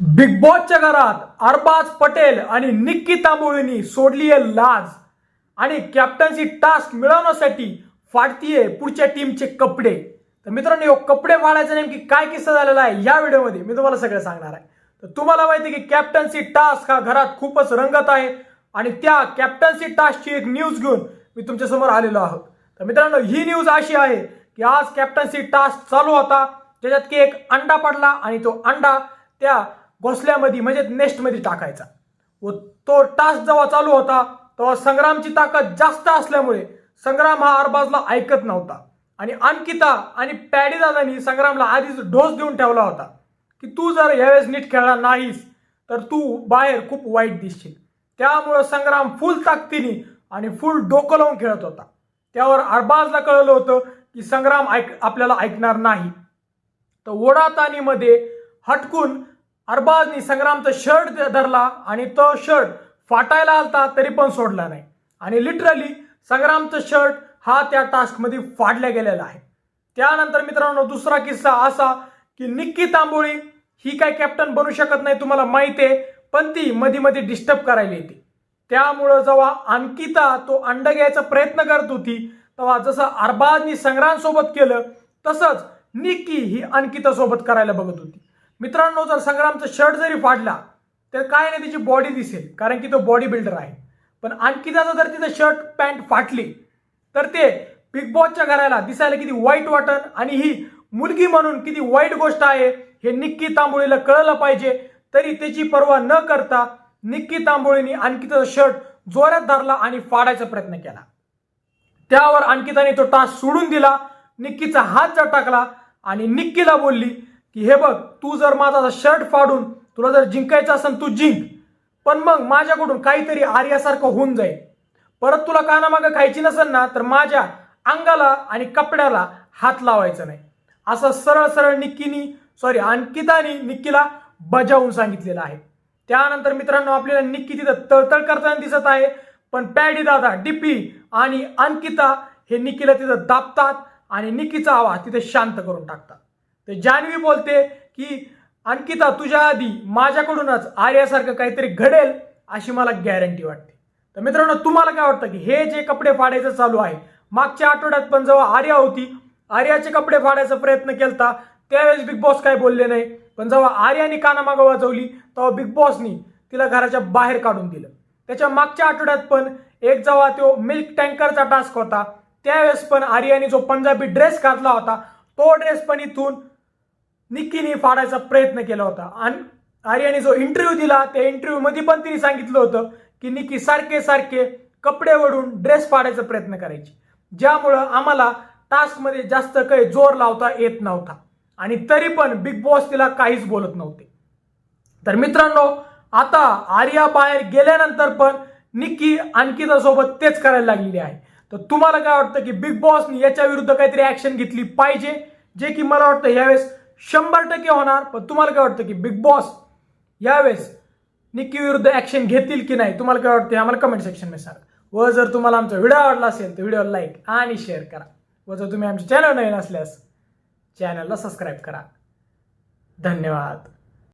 Big बॉसच्या घरात अरबाज पटेल आणि निक्की तांबोळीनी सोडली आहे लाज. आणि कॅप्टन्सी टास्क मिळवण्यासाठी फाटतीये पुढच्या टीमचे कपडे. तर मित्रांनो कपडे फाडायचा नेमकी काय किस्सा झालेला आहे या व्हिडिओमध्ये मी तुम्हाला सगळं सांगणार आहे. तर तुम्हाला माहिती की कॅप्टन्सी टास्क हा घरात खूपच रंगत आहे. आणि त्या कॅप्टन्सी टास्कची एक न्यूज घेऊन मी तुमच्यासमोर आलेलो आहोत. तर मित्रांनो ही न्यूज अशी आहे की आज कॅप्टन्सी टास्क चालू होता. ज्याच्यात की एक अंडा पडला आणि तो अंडा त्या घोसल्यामध्ये म्हणजे नेस्टमध्ये टाकायचा. व तो टास्क जेव्हा चालू होता तेव्हा संग्रामची ताकद जास्त असल्यामुळे संग्राम हा अरबाजला ऐकत नव्हता. आणि अंकिता आणि पॅडीदादानी संग्रामला आधीच डोस देऊन ठेवला होता की तू जर यावेळेस नीट खेळला नाहीस तर तू बाहेर खूप वाईट दिसशील. त्यामुळं संग्राम फुल ताकदीने आणि फुल डोकं लावून खेळत होता. त्यावर अरबाजला कळलं होतं की संग्राम ऐक आपल्याला ऐकणार नाही. तर ओढातानीमध्ये हटकून अरबाजनी संग्रामचा शर्ट धरला आणि तो शर्ट फाटायला आलता तरी पण सोडला नाही. आणि लिटरली संग्रामचं शर्ट हा त्या टास्कमध्ये फाडल्या गेलेला आहे. त्यानंतर मित्रांनो दुसरा किस्सा असा की निक्की तांबोळी ही काय कॅप्टन बनू शकत नाही तुम्हाला माहिती आहे पण ती मध्ये मध्ये डिस्टर्ब करायला येते. त्यामुळं जेव्हा अंकिता तो अंड घ्यायचा प्रयत्न करत होती तेव्हा जसं अरबाजनी संग्रामसोबत केलं तसंच निक्की ही अंकिता सोबत करायला बघत होती. मित्रांनो जर संग्रामचा शर्ट जरी फाडला तर काय नाही तिची बॉडी दिसेल. कारण की तो बॉडी बिल्डर आहे. पण आणखी त्याचा जर तिथं शर्ट पॅन्ट फाटली तर ते बिग बॉसच्या घराला दिसायला किती वाईट वाटन. आणि ही मुलगी म्हणून किती वाईट गोष्ट आहे हे निक्की तांबोळीला कळलं पाहिजे. तरी त्याची पर्वा न करता निक्की तांबोळीने त्याचा शर्ट जोरात धरला आणि फाडायचा प्रयत्न केला. त्यावर अंकिताने तो टास सोडून दिला. निक्कीचा हात जर टाकला आणि निक्कीला बोलली की हे बघ तू जर माझा शर्ट फाडून तुला जर जिंकायचं असेल तू जिंक. पण मग माझ्याकडून काहीतरी आर्यासारखं होऊन जाईल. परत तुला कानामागं खायची नसेल ना तर माझ्या अंगाला आणि कपड्याला हात लावायचा नाही. असं सरळ सरळ निक्कीनी सॉरी अंकितानी निक्कीला बजावून सांगितलेलं आहे. त्यानंतर मित्रांनो आपल्याला निक्की तिथं तळतळ करताना दिसत आहे. पण पॅडी दादा डिपी आणि अंकिता हे निक्कीला तिथं दाबतात आणि निक्कीचा आवाज तिथे शांत करून टाकतात. तर जान्हवी बोलते की अंकिता तुझ्या आधी माझ्याकडूनच आर्यासारखं काहीतरी घडेल अशी मला गॅरंटी वाटते. तर मित्रांनो तुम्हाला काय वाटतं की हे जे कपडे फाडायचं चालू आहे मागच्या आठवड्यात पण जेव्हा आर्या होती आर्याचे कपडे फाडायचा प्रयत्न केलता त्यावेळेस बिग बॉस काय बोलले नाही. पण जेव्हा आर्याने कानामागं वाजवली तेव्हा बिग बॉसनी तिला घराच्या बाहेर काढून दिलं. त्याच्या मागच्या आठवड्यात पण एक जेव्हा तो मिल्क टँकरचा टास्क होता त्यावेळेस पण आर्याने जो पंजाबी ड्रेस घातला होता तो ड्रेस पण इथून निक्कीने फाडायचा प्रयत्न केला होता. आणि आर्याने जो इंटरव्ह्यू दिला त्या इंटरव्ह्यू मध्ये पण तिने सांगितलं होतं की निक्की सारखे सारखे कपडे वडून ड्रेस फाडायचा प्रयत्न करायची. ज्यामुळं आम्हाला टास्कमध्ये जास्त काही जोर लावता येत नव्हता. आणि तरी पण बिग बॉस तिला काहीच बोलत नव्हते. तर मित्रांनो आता आर्या बाहेर गेल्यानंतर पण निक्की अंकिता सोबत तेच करायला लागलेली आहे. तर तुम्हाला काय वाटतं की बिग बॉसनी याच्या विरुद्ध काहीतरी ऍक्शन घेतली पाहिजे? जे की मला वाटतं यावेळेस शंभर टक्के होणार पण तुम्हाला काय वाटतं की बिग बॉस यावेळेस निक्की विरुद्ध ॲक्शन घेतील की नाही? तुम्हाला काय वाटतं आम्हाला कमेंट सेक्शन सांगा. व जर तुम्हाला आमचा व्हिडिओ आवडला असेल तर व्हिडिओला लाईक आणि शेअर करा. व जर तुम्ही आमचे चॅनल नवीन असल्यास चॅनलला सबस्क्राईब करा. धन्यवाद.